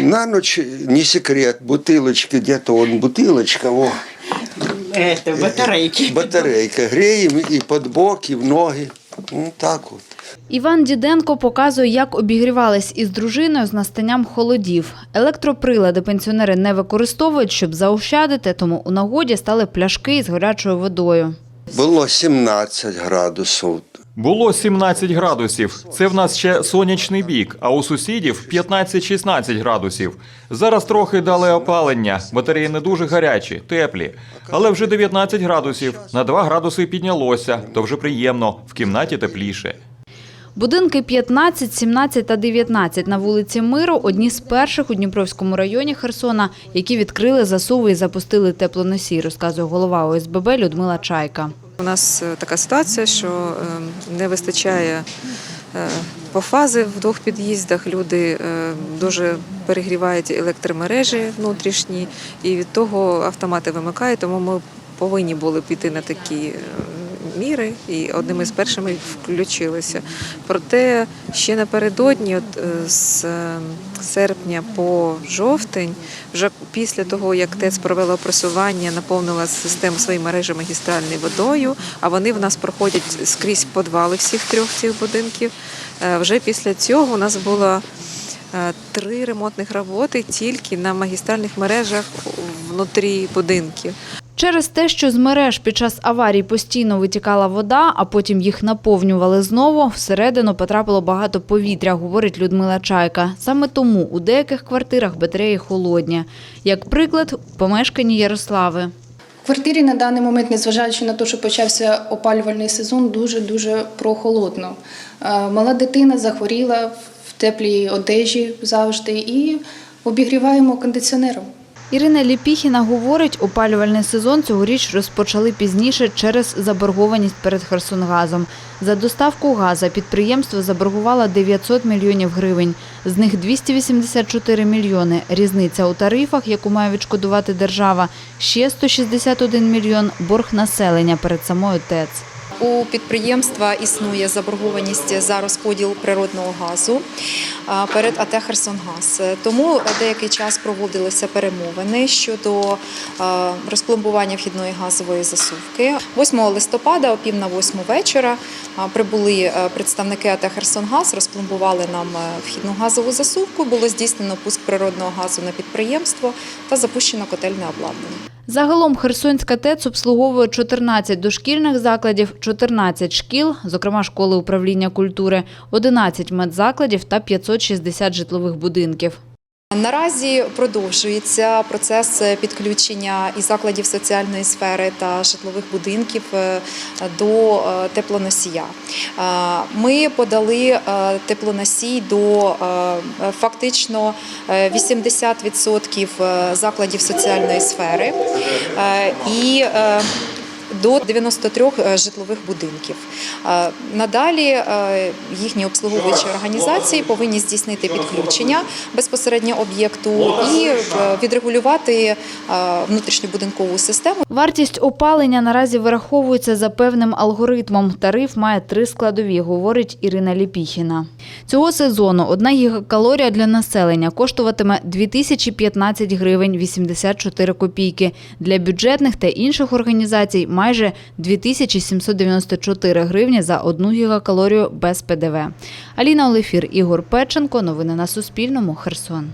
На ночь не секрет, бутылочки, где-то вон бутылочка, во, Это, батарейки. батарейка. Греем и под бок, и в ноги. Ну, так вот. Іван Діденко показує, як обігрівались із дружиною з настанням холодів. Електроприлади пенсіонери не використовують, щоб заощадити, тому у нагоді стали пляшки із гарячою водою. Було 17 градусів. Було 17 градусів. Це в нас ще сонячний бік, а у сусідів 15-16 градусів. Зараз трохи дали опалення. Батареї не дуже гарячі, теплі. Але вже 19 градусів. На 2 градуси піднялося, то вже приємно, в кімнаті тепліше. Будинки 15, 17 та 19 на вулиці Миру – одні з перших у Дніпровському районі Херсона, які відкрили засуви і запустили теплоносій, розказує голова ОСББ Людмила Чайка. У нас е, така ситуація, що е, не вистачає е, по фази в двох під'їздах. Люди е, дуже перегрівають електромережі внутрішні, і від того автомати вимикають. Тому ми повинні були піти на такі міри, і одними з першими включилися. Проте ще напередодні, от е, з е, серпня по жовтень, вже після того, як ТЕЦ провела опресування, наповнила систему своєї мережі магістральною водою, а вони в нас проходять скрізь подвали всіх трьох цих будинків. Е, Вже після цього у нас було е, три ремонтних роботи тільки на магістральних мережах внутрі будинків. Через те, що з мереж під час аварій постійно витікала вода, а потім їх наповнювали знову, всередину потрапило багато повітря, говорить Людмила Чайка. Саме тому у деяких квартирах батареї холодні. Як приклад, в помешканні Ярослави. Квартирі на даний момент, незважаючи на те, що почався опалювальний сезон, дуже дуже прохолодно. Е, Мала дитина захворіла в теплій одежі завжди і обігріваємо кондиціонером. Ірина Ліпіхіна говорить, опалювальний сезон цьогоріч розпочали пізніше через заборгованість перед Херсонгазом. За доставку газу підприємство заборгувало 900 мільйонів гривень. З них 284 мільйони – різниця у тарифах, яку має відшкодувати держава, ще 161 мільйон – борг населення перед самою ТЕЦ. У підприємства існує заборгованість за розподіл природного газу перед АТ «Херсонгаз». Тому деякий час проводилися перемовини щодо розпломбування вхідної газової засувки. 8 листопада о пів на восьму вечора прибули е, представники АТ «Херсонгаз», розпломбували нам е, вхідну газову засувку, було здійснено пуск природного газу на підприємство та запущено котельне обладнання. Загалом Херсонська ТЕЦ обслуговує 14 дошкільних закладів, 14 шкіл, зокрема школи управління культури, 11 медзакладів та 560 житлових будинків. Наразі продовжується процес підключення і закладів соціальної сфери та житлових будинків е, до е, теплоносія. Е, Ми подали теплоносій до фактично е, 80% закладів соціальної сфери і до 93 житлових будинків. Е, Надалі е, їхні обслуговуючі організації повинні здійснити підключення безпосередньо об'єкту і е, відрегулювати е, внутрішньобудинкову систему. Вартість опалення наразі вираховується за певним алгоритмом. Тариф має три складові, говорить Ірина Ліпіхіна. Цього сезону одна гігакалорія для населення коштуватиме 2015 гривень 84 копійки. Для бюджетних та інших організацій – майже 2794 гривні за одну гігакалорію без ПДВ. Аліна Олефір, Ігор Печенко. Новини на Суспільному. Херсон.